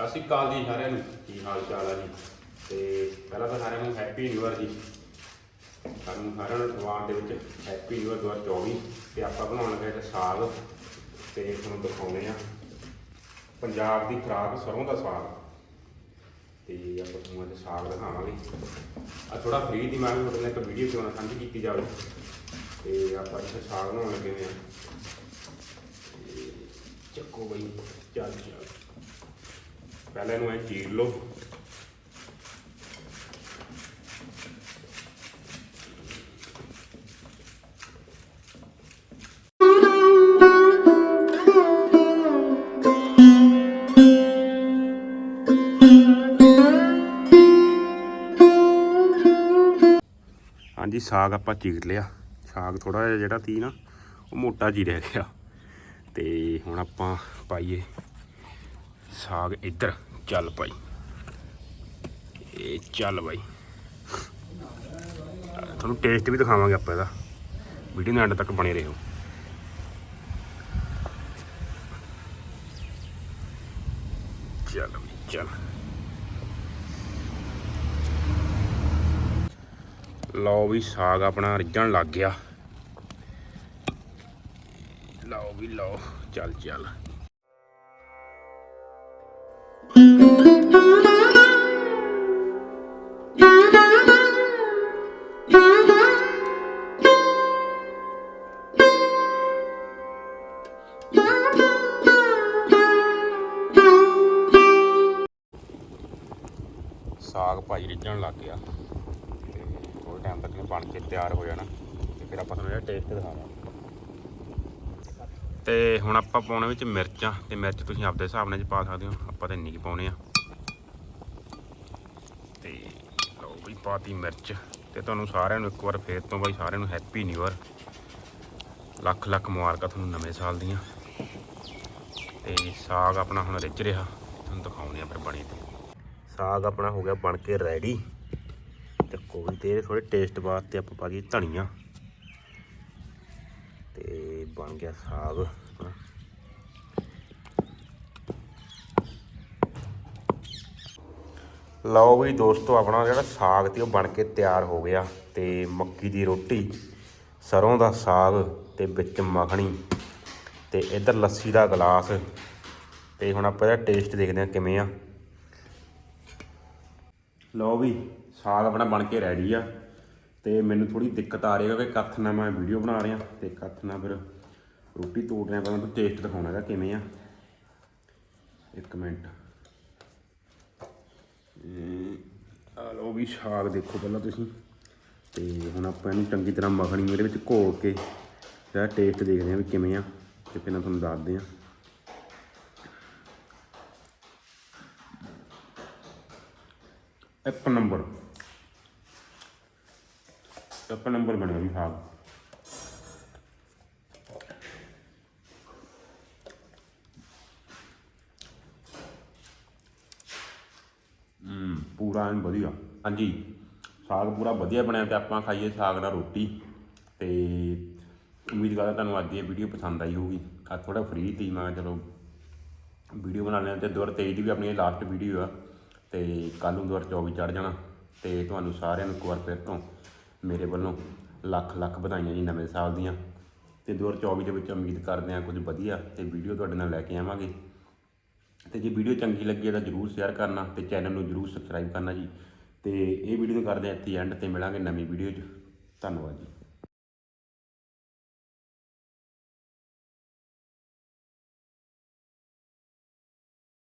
ਸਤਿ ਸ਼੍ਰੀ ਅਕਾਲ ਜੀ ਸਾਰਿਆਂ ਨੂੰ। ਕੀ ਹਾਲ ਚਾਲ ਆ ਜੀ? ਤੇ ਪਹਿਲਾਂ ਤਾਂ ਸਾਰਿਆਂ ਨੂੰ ਹੈਪੀ ਨਿਊ ਇਅਰ ਜੀ। ਸਾਨੂੰ ਸਾਰਿਆਂ ਨੂੰ ਜਵਾਨ ਦੇ ਵਿੱਚ ਹੈਪੀ ਨਿਊ ਇਅਰ 2024 ਤੇ ਆਪਾਂ ਬਣਾਉਣ ਲੱਗੇ ਤੇ ਸਾਗ। ਤੇ ਤੁਹਾਨੂੰ ਦਿਖਾਉਂਦੇ ਆ ਪੰਜਾਬ ਦੀ ਖੁਰਾਕ ਸਰੋਂ ਦਾ ਸਾਗ। ਤੇ ਆਪਾਂ ਤੁਹਾਨੂੰ ਅੱਜ ਸਾਗ ਦਿਖਾਵਾਂਗੇ। ਆ ਥੋੜਾ ਫ੍ਰੀ ਦੀ ਮੈਂ ਵੀ ਤੁਹਾਡੇ ਨਾਲ ਇੱਕ ਵੀਡੀਓ ਕਿਉਂ ਨਾ ਸਾਂਝੀ ਕੀਤੀ ਜਾਵੇ। ਤੇ ਆਪਾਂ ਇੱਥੇ ਸਾਗ ਬਣਾਉਣ ਲੱਗੇ ਹੋਏ ਆ ਚੱਕੋ ਬਈ, ਚੱਲ ਚੱਲ। ਪਹਿਲਾਂ ਇਹਨੂੰ ਐ ਚੀਰ ਲਓ। ਹਾਂਜੀ, ਸਾਗ ਆਪਾਂ ਚੀਰ ਲਿਆ। ਸਾਗ ਥੋੜਾ ਜਿਹਾ ਜਿਹੜਾ ਤੀ ਨਾ, ਉਹ ਮੋਟਾ ਜੀ ਰਹਿ ਗਿਆ। ਤੇ ਹੁਣ ਆਪਾਂ ਪਾਈਏ ਸਾਗ ਇੱਧਰ, ਚੱਲ ਭਾਈ। ਇਹ ਚੱਲ ਭਾਈ। ਤੁਹਾਨੂੰ ਟੇਸਟ ਵੀ ਦਿਖਾਵਾਂਗੇ ਆਪਾਂ ਇਹਦਾ। ਵੀਡੀਓ ਦੇ ਐਂਡ ਤੱਕ ਬਣੇ ਰਹੋ। ਚੱਲ ਚੱਲ। ਲਓ ਵੀ ਸਾਗ ਆਪਣਾ ਰਿੱਝਣ ਲੱਗ ਗਿਆ। ਲਓ ਵੀ ਲਓ, ਚੱਲ ਚੱਲ। ਸਾਗ ਭਾਈ ਰਿੱਝਣ ਲੱਗ ਗਿਆ। ਤੇ ਥੋੜੇ ਟਾਈਮ ਤੱਕ ਬਣ ਕੇ ਤਿਆਰ ਹੋ ਜਾਣਾ। ਤੇ ਫਿਰ ਆਪਾਂ ਤੁਹਾਨੂੰ ਇਹਦਾ ਟੇਸਟ ਦਿਖਾਵਾਂਗੇ ਤੇ ਹੁਣ ਆਪਾਂ ਪਾਉਣੇ ਵਿੱਚ ਮਿਰਚਾਂ, ਤੇ ਮਿਰਚ ਤੁਸੀਂ ਆਪਦੇ ਹਿਸਾਬ ਨਾਲ 'ਚ ਪਾ ਸਕਦੇ ਹੋ। ਆਪਾਂ ਤਾਂ ਇੰਨੀ ਕੁ ਪਾਉਣੇ ਆ। ਤੇ ਲਓ ਵੀ ਪਾਤੀ ਮਿਰਚ, ਤੇ ਤੁਹਾਨੂੰ ਸਾਰਿਆਂ ਨੂੰ ਇੱਕ ਵਾਰ ਫੇਰ ਤੋਂ ਬਾਈ ਸਾਰਿਆਂ ਨੂੰ happy new year lakh lakh ਮੁਬਾਰਕਾਂ ਤੁਹਾਨੂੰ ਨਵੇਂ ਸਾਲ ਦੀਆਂ। ਤੇ ਸਾਗ ਆਪਣਾ ਹੁਣ ਰਿੱਝ ਰਿਹਾ। ਤੁਹਾਨੂੰ ਦਿਖਾਉਣੇ ਆ ਫਿਰ ਬਣੇ ਤੇ। ਸਾਗ ਆਪਣਾ ਹੋ ਗਿਆ ਬਣ ਕੇ ਰੈਡੀ ਤੇ ਕੋਈ ਤੇ ਥੋੜੇ ਟੇਸਟ ਵਾਸਤੇ ਆਪਾਂ ਪਾ ਦਈਏ ਧਨੀਆ। ਤੇ ਬਣ ਗਿਆ ਸਾਗ ਆਪਣਾ। ਲਓ ਵੀ ਦੋਸਤੋ, ਆਪਣਾ ਜਿਹੜਾ ਸਾਗ ਤੇ ਉਹ ਬਣ ਕੇ ਤਿਆਰ ਹੋ ਗਿਆ ਤੇ ਮੱਕੀ ਦੀ ਰੋਟੀ, ਸਰੋਂ ਦਾ ਸਾਗ ਤੇ ਵਿੱਚ ਮੱਖਣੀ ਤੇ ਇੱਧਰ ਲੱਸੀ ਦਾ ਗਲਾਸ ਤੇ ਹੁਣ ਆਪਾਂ ਇਹਦਾ ਟੇਸਟ ਦੇਖਦੇ ਹਾਂ ਕਿਵੇਂ ਆ। ਲਓ ਵੀ, ਸਾਗ ਆਪਣਾ ਬਣ ਕੇ ਰੈਡੀ ਆ ਤੇ ਮੈਨੂੰ ਥੋੜੀ ਦਿੱਕਤ ਆ ਰਹੀ ਹੈ ਕਿ ਕੱਥ ਨਾਲ ਮੈਂ ਵੀਡੀਓ ਬਣਾ ਰਿਹਾ ਤੇ ਕੱਥ ਨਾਲ ਫਿਰ ਰੋਟੀ ਤੋੜ ਰਿਹਾ ਪਹਿਲਾਂ ਤੁਹਾਨੂੰ ਟੇਸਟ ਦਿਖਾਉਣਾ ਇਹਦਾ ਕਿਵੇਂ ਆ। ਇੱਕ ਮਿੰਟ। ਆ ਲਓ ਵੀ ਸਾਗ ਦੇਖੋ ਪਹਿਲਾਂ ਤੁਸੀਂ। ਤੇ ਹੁਣ ਆਪਾਂ ਇਹਨੂੰ ਚੰਗੀ ਤਰ੍ਹਾਂ ਮੱਖਣੀ ਇਹਦੇ ਵਿੱਚ ਘੋਲ ਕੇ ਇਹਦਾ ਟੇਸਟ ਦੇਖਦੇ ਹਾਂ ਵੀ ਕਿਵੇਂ ਆ। ਤੇ ਪਹਿਲਾਂ ਤੁਹਾਨੂੰ ਦੱਸਦੇ ਹਾਂ। ਇੱਕ ਨੰਬਰ ਇੱਕ ਨੰਬਰ ਬਣਿਆ ਵੀ ਸਾਗ ਹੂੰ ਪੂਰਾ ਐਨ ਵਧੀਆ। ਹਾਂਜੀ, ਸਾਗ ਪੂਰਾ ਵਧੀਆ ਬਣਿਆ ਤੇ ਆਪਾਂ ਖਾਈਏ ਸਾਗ ਨਾਲ ਰੋਟੀ। ਤੇ ਉਮੀਦ ਕਰਦਾ ਤੁਹਾਨੂੰ ਅੱਜ ਦੀ ਇਹ ਵੀਡੀਓ ਪਸੰਦ ਆਈ ਹੋਊਗੀ। ਆ ਥੋੜਾ ਫ੍ਰੀ ਸੀ, ਮੈਂ ਚਲੋ ਵੀਡੀਓ ਬਣਾ ਲੈਣ ਤੇ 2023 ਦੀ ਵੀ ਆਪਣੀ ਲਾਸਟ ਵੀਡੀਓ ਆ। ਤੇ ਕੱਲ ਨੂੰ 2024 ਚੜ ਜਾਣਾ। ਤੇ ਤੁਹਾਨੂੰ ਸਾਰਿਆਂ ਨੂੰ ਇੱਕ ਵਾਰ ਫਿਰ ਤੋਂ ਮੇਰੇ ਵੱਲੋਂ ਲੱਖ ਲੱਖ ਵਧਾਈਆਂ ਜੀ ਨਵੇਂ ਸਾਲ ਦੀਆਂ। ਤੇ 2024 ਦੇ ਵਿੱਚ ਉਮੀਦ ਕਰਦੇ ਹਾਂ ਕੁਝ ਵਧੀਆ ਤੇ ਵੀਡੀਓ ਤੁਹਾਡੇ ਨਾਲ ਲੈ ਕੇ ਆਵਾਂਗੇ। ਤੇ ਜੇ ਵੀਡੀਓ ਚੰਗੀ ਲੱਗੀ ਤਾਂ ਜਰੂਰ ਸ਼ੇਅਰ ਕਰਨਾ ਤੇ ਚੈਨਲ ਨੂੰ ਜਰੂਰ ਸਬਸਕ੍ਰਾਈਬ ਕਰਨਾ ਜੀ। ਤੇ ਇਹ ਵੀਡੀਓ ਨੂੰ ਕਰਦੇ ਹਾਂ ਇੱਥੇ ਐਂਡ ਤੇ ਮਿਲਾਂਗੇ ਨਵੀਂ ਵੀਡੀਓ 'ਚ। ਧੰਨਵਾਦ ਜੀ।